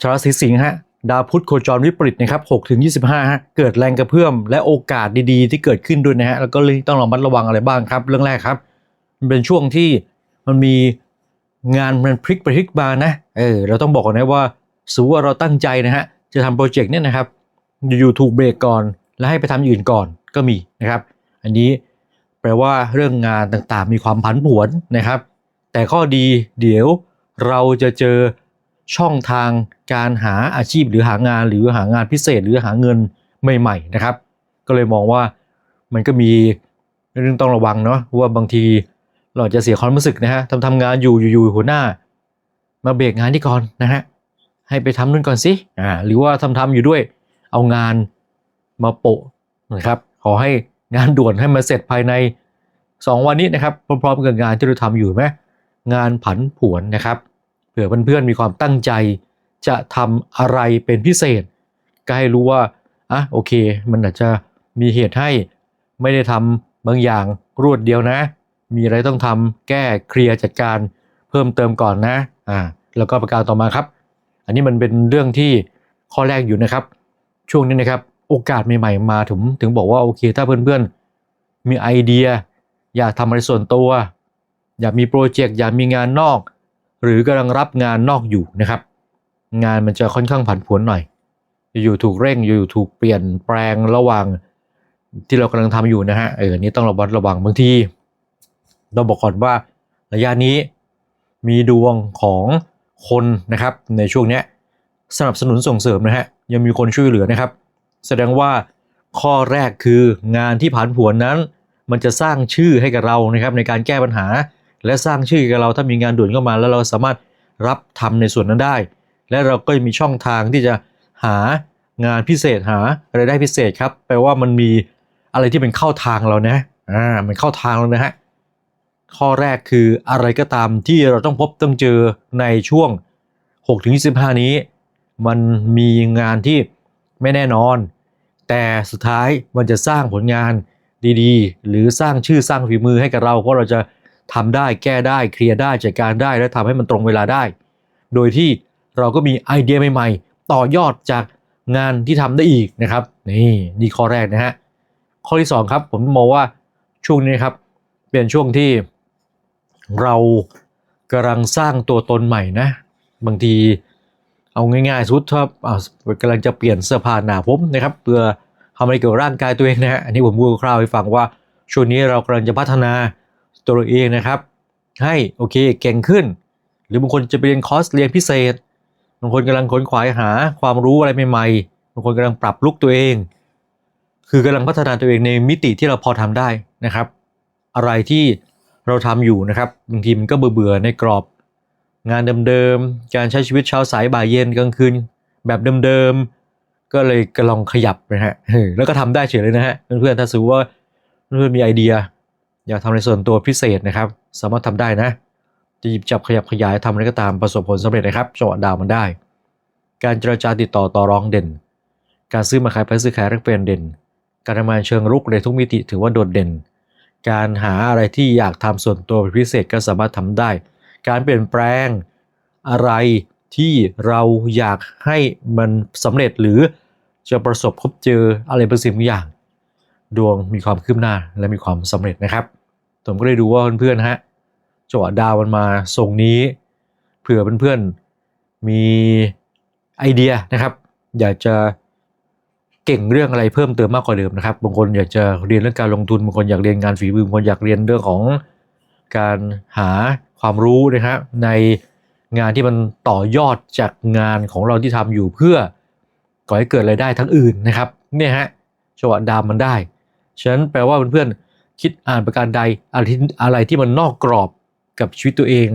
ชาวราศีสิงห์ฮะดาวพุธโคจรวิปริตนะครับ6ถึง25 ฮะ เกิดแรงกระเพื่อมและโอกาสดีๆ ที่เกิดขึ้นด้วยนะฮะ แล้วก็เรื่องที่ต้องระมัดระวังอะไรบ้างครับ เรื่องแรกครับ มันเป็นช่วงที่มันมีงานมันพลิกไปพลิกมานะ เออ เราต้องบอกก่อนนะว่าสมมุติว่าเราตั้งใจนะฮะ จะทำโปรเจกต์เนี่ยนะครับ อยู่ๆถูกเบรกก่อน แล้วให้ไปทำอย่างอื่นก่อนก็มีนะครับ อันนี้แปลว่าเรื่องงานต่างๆ มีความผันผวนนะครับ แต่ข้อดีเดี๋ยวเราจะเจอ ช่องทางการหาอาชีพหรือหางานหรือหางานพิเศษ หรือหาเงินใหม่ๆนะครับ ก็เลยมองว่ามันก็มีเรื่องต้องระวังเนาะว่าบางทีเราจะเสียความรู้สึกนะฮะทำทำงานอยู่อยู่ๆหัวหน้า มาเบรกงานที่ก่อนนะฮะให้ไปทำนู่นก่อนสิอ่าหรือว่าทำทำอยู่ด้วย เอางานมาโปะนะครับขอให้งานด่วนให้มาเสร็จภายใน 2 วันนี้นะครับพร้อมๆกับงานที่เราทำอยู่ไหมงานผันผวนนะครับ ผื่อเพื่อนๆมีความตั้งใจ จะทำอะไรเป็นพิเศษ ก็ให้รู้ว่าอะโอเค มันอาจจะมีเหตุให้ไม่ได้ทำบางอย่างรวดเดียวนะ มีอะไรต้องทำแก้เคลียร์จัดการเพิ่มเติมก่อนนะอ่าแล้วก็ประการต่อมาครับ อันนี้มันเป็นเรื่องที่ข้อแรกอยู่นะครับ ช่วงนี้นะครับ โอกาสใหม่ๆมาถึงถึงบอกว่าโอเค ถ้าเพื่อนๆมีไอเดีย อยากทำอะไรส่วนตัว อยากมีโปรเจกต์อยากมีงานนอก หรือกำลังรับงานนอกอยู่นะครับ งานมันจะค่อนข้างผันผวนหน่อย อยู่ถูกเร่งอยู่ถูกเปลี่ยนแปลงระหว่างที่เรากำลังทำอยู่นะฮะเออนี่ต้องระวัดระวังบางทีเราบอกก่อนว่าระยะนี้มีดวงของคนนะครับ ในช่วงนี้สนับสนุนส่งเสริมนะฮะยังมีคนช่วยเหลือนะครับ แสดงว่าข้อแรกคืองานที่ผันผวนนั้น มันจะสร้างชื่อให้กับเรานะครับในการแก้ปัญหา และสร้างชื่อกับเราถ้ามีงานด่วนเข้ามา แล้วเราสามารถรับทำในส่วนนั้นได้ และเราก็มีช่องทางที่จะหางานพิเศษหารายได้พิเศษครับ แปลว่ามันมีอะไรที่เป็นเข้าทางเรานะอ่ามันเข้าทางเรานะฮะข้อแรกคืออะไรก็ตามที่เราต้องพบต้องเจอในช่วง 6-25 นี้ มันมีงานที่ไม่แน่นอน แต่สุดท้ายมันจะสร้างผลงานดีๆ หรือสร้างชื่อสร้างฝีมือให้กับเราเพราะเราจะ ทำได้แก้ได้เคลียร์ได้จัดการได้และทำให้มันตรงเวลาได้ โดยที่เราก็มีไอเดียใหม่ๆ ต่อยอดจากงานที่ทำได้อีกนะครับนี่นี่ข้อแรกนะฮะข้อที่ 2 ครับ ผมมองว่าช่วงนี้ครับเป็นช่วงที่เรากำลังสร้างตัวตนใหม่นะ บางทีเอาง่ายๆสุดถ้าอ่ากำลังจะเปลี่ยนเสื้อผ้าหนาผมนะครับเพื่อทำอะไรเกี่ยวกับร่างกายตัวเองนะฮะอันนี้ผมพูดคร่าวๆให้ฟังว่าช่วงนี้เรากำลังจะพัฒนา ตัวเราเองนะครับ ให้โอเคเก่งขึ้น หรือบางคนจะไปเรียนคอร์สเรียนพิเศษบางคนกำลังค้นขวายหาความรู้อะไรใหม่ๆบางคนกำลังปรับลุกตัวเอง คือกำลังพัฒนาตัวเองในมิติที่เราพอทำได้นะครับ อะไรที่เราทำอยู่นะครับบางทีมันก็เบื่อๆในกรอบ งานเดิมๆการใช้ชีวิตเช้าสายบ่ายเย็นกลางคืนแบบเดิมๆก็เลยกลังขยับนะฮะเออแล้วก็ทำได้เฉยเลยนะฮะเพื่อนๆถ้าสมมติว่าเพื่อนๆมีไอเดีย อยากทำในส่วนตัวพิเศษนะครับ สามารถทำได้นะจะหยิบจับขยับขยายทำอะไรก็ตามประสบผลสำเร็จนะครับจังหวะดาวมันได้ การเจรจาติดต่อต่อรองเด่น การซื้อมาขายไปซื้อขายแลกเปลี่ยนเด่น การทำงานเชิงรุกในทุกมิติถือว่าโดดเด่น การหาอะไรที่อยากทำส่วนตัวพิเศษก็สามารถทำได้ การเปลี่ยนแปลงอะไรที่เราอยากให้มันสำเร็จหรือจะประสบพบเจออะไรบางสิ่งบางอย่าง ดวงมีความคืบหน้าและมีความสำเร็จนะครับ ผมก็เลยดูว่าเพื่อนๆฮะจังหวะดาวมันมาทรงนี้ เผื่อเพื่อนๆมีไอเดียนะครับ อยากจะเก่งเรื่องอะไรเพิ่มเติมมากกว่าเดิมนะครับบางคนอยากจะเรียนเรื่องการลงทุนบางคนอยากเรียนงานฝีมือบางคนอยากเรียนเรื่องของการหาความรู้นะครับในงานที่มันต่อยอดจากงานของเราที่ทำอยู่เพื่อก่อให้เกิดรายได้ทั้งอื่นนะครับเนี่ยฮะจังหวะดาวมันได้ฉะนั้นแปลว่าเพื่อนๆ คิดอ่านประการใดอะไรที่อะไรที่มันนอกกรอบกับชีวิตตัวเอง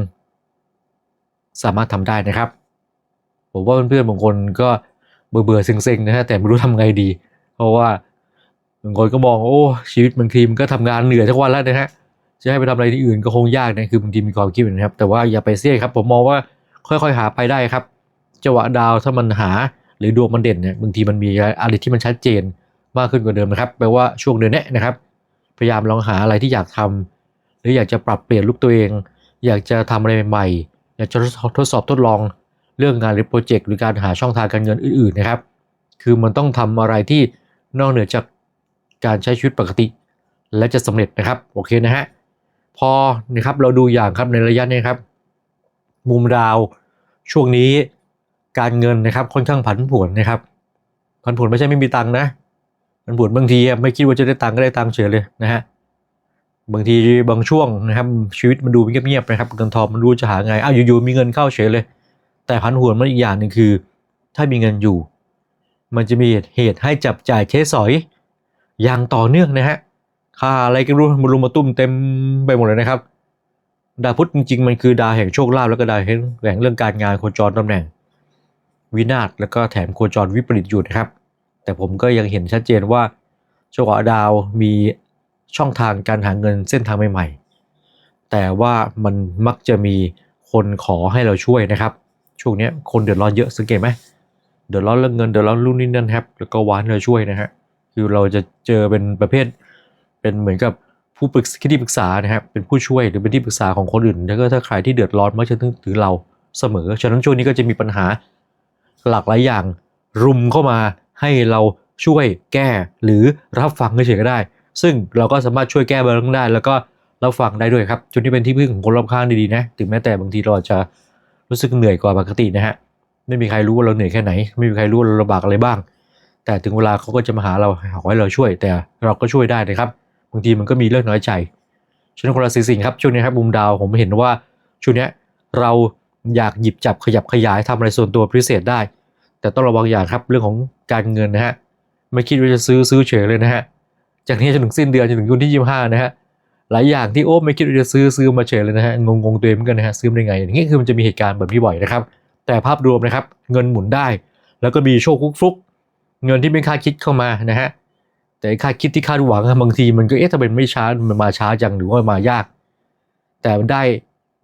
สามารถทำได้นะครับ ผมว่าเพื่อนๆบางคนก็เบื่อๆเซ็งๆนะฮะแต่ไม่รู้ทำไงดี เพราะว่าบางคนก็มองโอ้ชีวิตบางทีมันก็ทำงานเหนื่อยทั้งวันแล้วนะฮะจะให้ไปทำอะไรที่อื่นก็คงยากนะคือบางทีมีความคิดนะครับ แต่ว่าอย่าไปเสี่ยงครับ ผมมองว่าค่อยๆหาไปได้ครับจังหวะดาวถ้ามันหาหรือดวงมันเด่นเนี่ยบางทีมันมีอะไรที่มันชัดเจนมากขึ้นกว่าเดิมนะครับแปลว่าช่วงเดือนนี้นะครับ พยายามลองหาอะไรที่อยากทำหรืออยากจะปรับเปลี่ยนลุคตัวเอง อยากจะทำอะไรใหม่ๆอยากจะทดสอบทดลองเรื่องงานหรือโปรเจกต์หรือการหาช่องทางการเงินอื่นๆนะครับ คือมันต้องทำอะไรที่นอกเหนือจากการใช้ชีวิตปกติ และจะสำเร็จนะครับโอเคนะฮะพอนะครับเราดูอย่างครับในระยะนี้ครับ มุมดาวช่วงนี้การเงินนะครับค่อนข้างผันผวนนะครับผันผวนไม่ใช่ไม่มีตังค์นะ ผันผวนบางทีไม่คิดว่าจะได้ตังค์ก็ได้ตังค์เฉยเลยนะฮะบางทีบางช่วงนะครับชีวิตมันดูเงียบๆนะครับเงินทองมันรู้จะหาไงอ้าวอยู่ๆมีเงินเข้าเฉยเลย แต่ผันผวนมันอีกอย่างหนึ่งคือ ถ้ามีเงินอยู่ มันจะมีเหตุให้จับจ่ายใช้สอย อย่างต่อเนื่องนะฮะค่าอะไรก็รู้มารุมมาตุ้มเต็มไปหมดเลยนะครับ ดาวพุธจริงๆ มันคือดาวแห่งโชคลาภแล้วก็ดาวแห่งแห่งเรื่องการงานโคจรตำแหน่ง วินาศแล้วก็แถมโคจรวิปริตอยู่นะครับ แต่ผมก็ยังเห็นชัดเจนว่าเจ้าขอดาวมีช่องทางการหาเงินเส้นทางใหม่ๆ แต่ว่ามันมักจะมีคนขอให้เราช่วยนะครับ ช่วงนี้คนเดือดร้อนเยอะสังเกตไหมเดือดร้อนเรื่องเงินเดือดร้อนรุ่นนี้นั่นครับแล้วก็วานเราช่วยนะฮะคือเราจะเจอเป็นประเภท เป็นเหมือนกับผู้ปรึกษาที่ปรึกษานะครับเป็นผู้ช่วยหรือเป็นที่ปรึกษาของคนอื่นแล้วก็ถ้าใครที่เดือดร้อนมักจะนึกถึงเราเสมอฉะนั้นช่วงนี้ก็จะมีปัญหาหลากหลายอย่างรุมเข้ามา ให้เราช่วยแก้หรือรับฟังเฉยๆก็ได้ ซึ่งเราก็สามารถช่วยแก้เบอร์ได้ แล้วก็รับฟังได้ด้วยครับจนที่เป็นที่พึ่งของคนรอบข้างดีๆนะถึงแม้แต่บางทีเราจะรู้สึกเหนื่อยกว่าปกตินะฮะไม่มีใครรู้ว่าเราเหนื่อยแค่ไหน ไม่มีใครรู้ว่าเราลำบากอะไรบ้าง แต่ถึงเวลาเขาก็จะมาหาเราขอให้เราช่วย แต่เราก็ช่วยได้นะครับบางทีมันก็มีเรื่องน้อยใจฉะนั้นคนละสิ่งครับช่วงนี้ครับมุมดาวผมเห็นว่าช่วงนี้เราอยากหยิบจับขยับขยายทำอะไรส่วนตัวพิเศษได้ แต่ต้องระวังอย่างครับเรื่องของการเงินนะฮะไม่คิดว่าจะซื้อซื้อเฉยเลยนะฮะจากนี้จนถึงสิ้นเดือนจนถึงวันที่ยี่ห้านะฮะหลายอย่างที่โอ้ไม่คิดว่าจะซื้อซื้อมาเฉยเลยนะฮะงงงตัวเองเหมือนกันนะฮะซื้อได้ไง อย่างนี้คือมันจะมีเหตุการณ์แบบนี้บ่อยนะครับ แต่ภาพรวมนะครับเงินหมุนได้ แล้วก็มีโชคฟุกๆเงินที่ไม่คาดคิดเข้ามานะฮะแต่คาดคิดที่คาดหวังบางทีมันก็เอ๊ะทำไมไม่ช้ามันมาช้าจังหรือว่ามายาก แต่ได้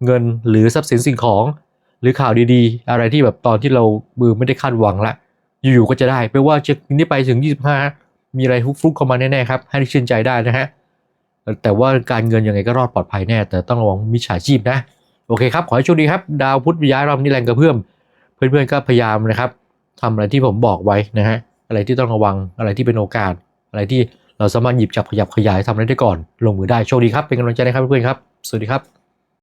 เงินหรือทรัพย์สินสิ่งของ หรือข่าวดีๆ อะไรที่แบบตอนที่เรามือไม่ได้คาดหวังละอยู่ๆก็จะได้ไม่ว่าจะนี้ไปถึง 25 มีอะไรฟลุกเข้ามาแน่ๆครับให้ชื่นใจได้นะฮะแต่ว่าการเงินยังไงก็รอดปลอดภัยแน่ แต่ต้องระวังมิจฉาชีพนะ โอเคครับ ขอให้โชคดีครับ ดาวพุธย้ายรอบนี้แรงกระเพื่อมเพื่อนๆก็พยายามนะครับทำอะไรที่ผมบอกไว้นะฮะอะไรที่ต้องระวังอะไรที่เป็นโอกาส อะไรที่เราสามารถหยิบจับขยับขยายทำอะไรได้ก่อน ลงมือได้โชคดีครับเป็นกำลังใจนะครับเพื่อนๆครับสวัสดีครับ